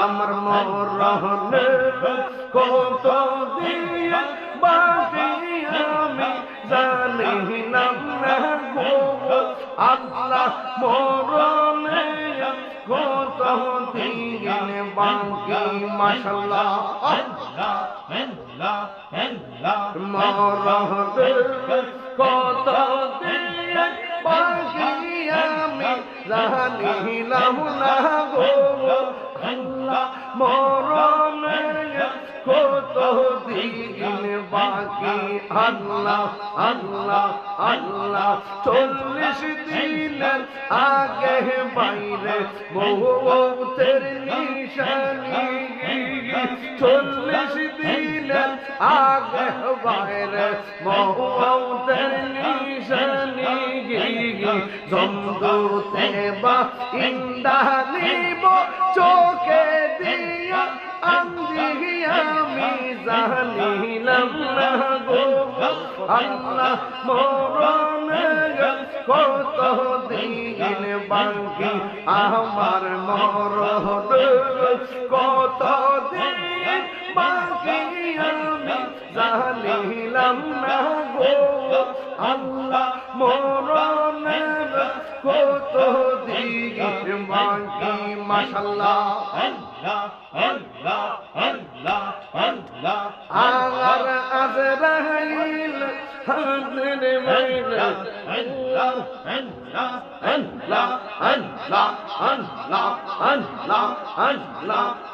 আমার মোর রহনে কত দিয়া বাকি আমি জানি না গো আল্লাহ মরণে কোতহতিন বাঙ্কি মাশাল্লাহ আল্লাহ আল্লাহ মরহ কোতহতিন বাঙ্কি আমি জানিলাম না গো আল্লাহ বাকি আল্লাহ আল্লাহ আল্লাহ। চল্লিশ দিনের আগে বাইরে নিশানি। চল্লিশ দিনের আগে বাইরে বহুতের নিশানি। জমদুতে বা ইন্দানিব চোখে জানিলাম না গো আল্লাহ কত দিন বাকি আমার মরণ কত দিন বাকি আমি না গো আল্লাহ মরণে কত দিন বাকি, মাশাল্লাহ। عزرائيل حاضر میرا اللہ اللہ اللہ اللہ اللہ اللہ اللہ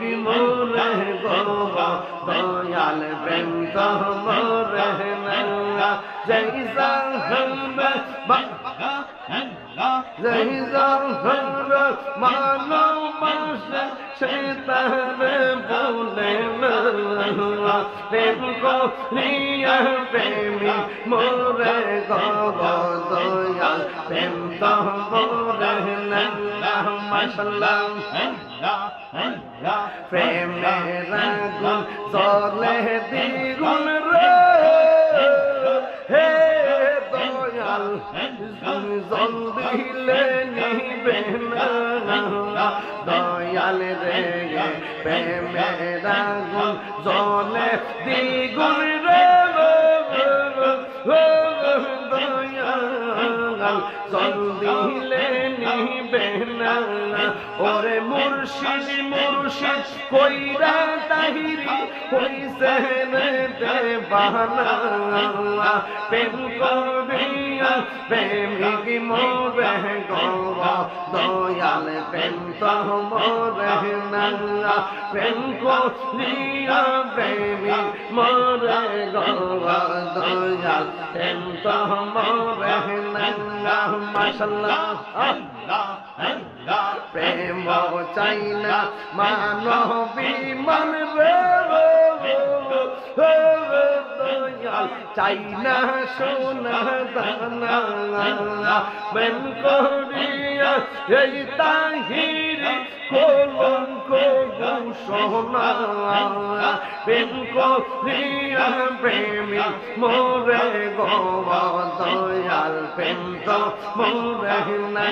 বিমূর দয়াল প্রেম তোমর জৈসা জৈসা মানব মাস শেতার বলে প্রেম করিয়া প্রেমী মোরে গব দয়াল প্রেম তোমর মাসাল্লাহ না মাশাল্লাহ প্রেমের আগুন চলে দ্বিগুণ রে। হে দয়াল জল দিলে নিবে না দয়াল রে প্রেমের আগুন জলে দ্বিগুণ রে। দয়াল জল দিলে নিবে না ওরে মুর্শিদ মুর্শিদ, কইরা তাহিরি কইছে রে বাহানা প্রেম করিয়া প্রেমিক মোরে গৌর দয়াল প্রেম তো মোরে না প্রেম করিয়া প্রেমিক মোরে দয়াল প্রেম তো মোরে না মাশাল্লাহ প্রেম চাই না মানবী মন রে দয়াল সোনা দানা। প্রেম করিয়া এই তাহিরি কলঙ্ক ঘোষণা প্রেম করিয়া প্রেমী মোরে গো দয়াল প্রেম তো মোরে না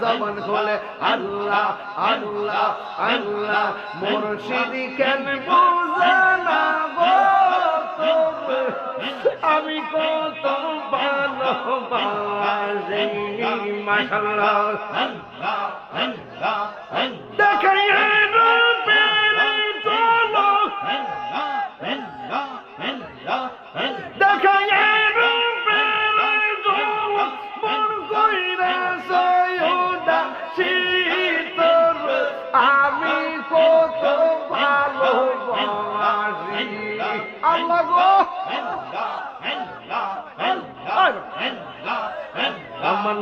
জবন খোলে আল্লাহ আল্লাহ আল্লাহ মুর্শিদি কেন বুঝানা গো তোরে আমি কত ভালোবাসি মাশাল্লাহ দেখাই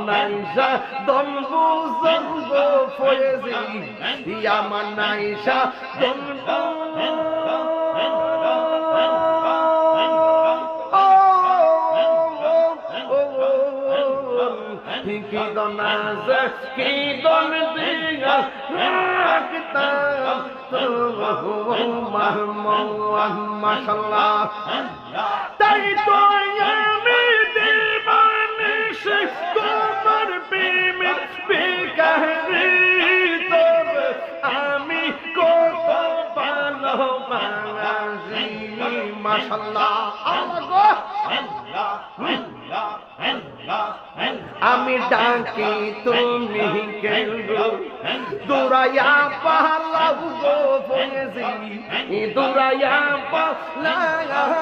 নাইসা দম বুজঙ্গ ফয়েজি আমার নাইসা দম কি দনাজ কি দন মাশাল্লাহ তাই তো আমি ডাকি তুমি দুরাইয়া পালাও গো ফয়েজি। দুরাইয়া পালাও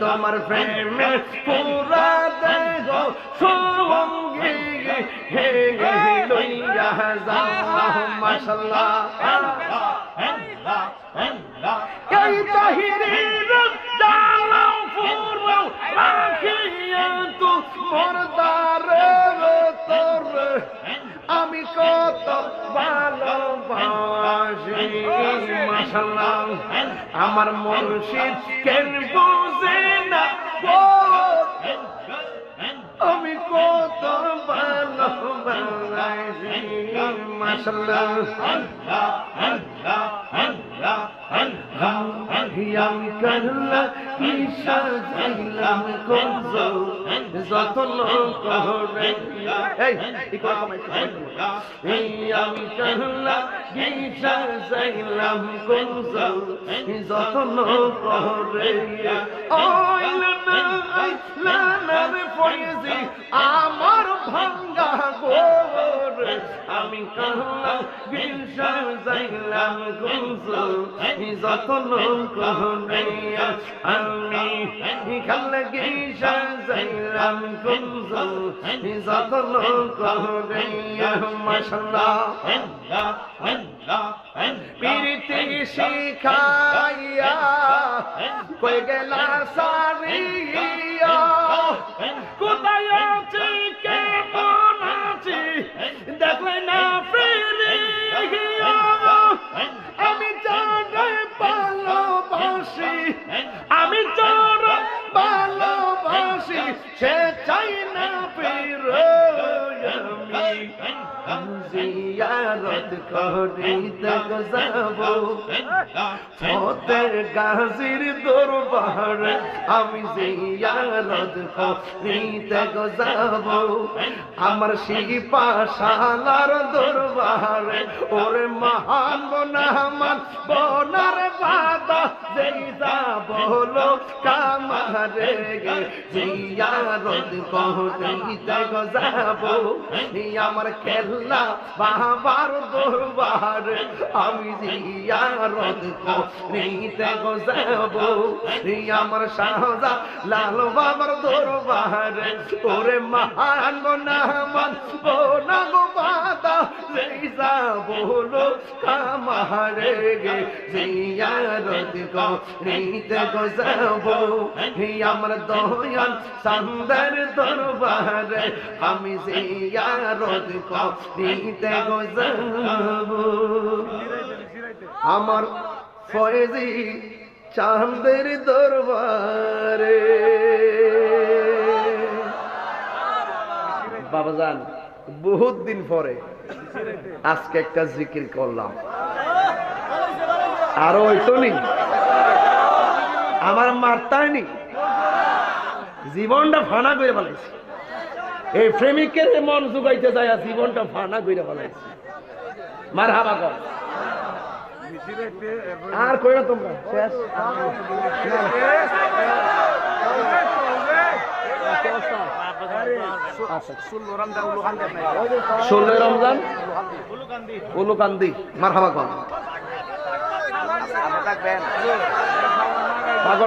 তোমার প্রেমে পুরা দেহ সঙ্গী হে লইয়া যাও। মাশাল্লাহ এই তাহিরের জালাও ফুরাও রাখিয়া তু মরদারে তোর আমি কত ভালোবাসি মাশাল্লাহ আমার মুর্শিদ কেন বুঝে না আমি কত ভালোবাসি মাশাল্লাহ আমি করলা কি সাজাইলাম কোনজ যত লোক হরে এই কথা কমাই এই আমি করলা কি সাজাইলাম কোনজ যত লোক হরে ওইল না আইলা না রে ফয়েজি আমার ভাঙ্গা গোর আমি করলা কি সাজাইলাম কোনজ যত লোক হরে আমি খাল গিসা যাইলাম কুঞ্জ যত লোক হরে মাশাল্লাহ পিরিতি শিখাইয়া কই কোথায় ফতের গাজির দরবার আমি জিয়ারত করিতে যাব আমার শিপাশালার দরবার ওরে মহান বনামান বনার বাদা যেই বলো কামারে গে জিয়ারত করিতে যাব আমার খেলা বাবার দরবার, আমি জিয়ারত করিতে যাব আমার শাহজা লাল বাবার দরবার, ওরে মহান বনামান বোনা গো বাদা যেইসা বলো কামারে গে জিয়ারত করিতে যাব আমার দয়াল সান্দার দরবারে আমি জিয়ারত করিতে যাব আমার ফয়েজি চাঁদের দরবারে। বাবাজান বহুত দিন পরে আজকে একটা জিকির করলাম। আরও হইতো নি? আমার মারতায়নি? জীবনটা ফানা করে ফেলাইছি। এই প্রেমিকের মন জুগাইতে যায় জীবনটা ফানা করে ফেলাইছি। মার হাবা কর। আর কই না তোমরা, শেষ? রমজান, উলুকান্দি মার হাবা কর। পাগল।